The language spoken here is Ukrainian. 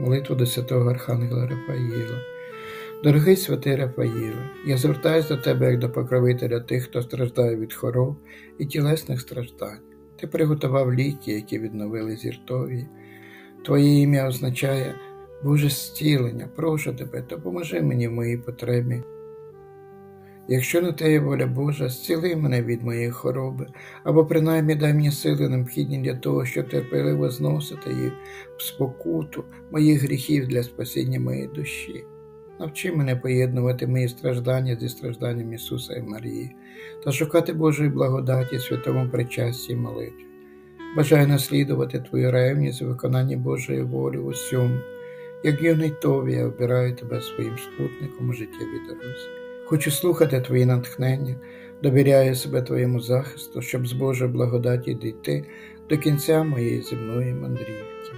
молитву до святого Архангела Рафаїла. Дорогий святий Рафаїле, я звертаюся до тебе як до покровителя тих, хто страждає від хвороб і тілесних страждань. Ти приготував ліки, які відновили зіртові. Твоє ім'я означає Боже зцілення, прошу тебе, допоможи мені в моїй потребі. Якщо на те є воля Божа, зціли мене від моєї хвороби, або принаймні дай мені сили необхідні для того, щоб терпеливо зносити їх в спокуту моїх гріхів для спасіння моєї душі. Навчи мене поєднувати мої страждання зі стражданням Ісуса і Марії та шукати Божої благодаті святому причасті і молитві. Бажаю наслідувати Твою ревність у виконанні Божої волі в усьому. Як юний Тові, я обираю тебе своїм спутником у життєвій дорозі. Хочу слухати Твої натхнення, довіряю себе Твоєму захисту, щоб з Божої благодаті дійти до кінця моєї земної мандрівки.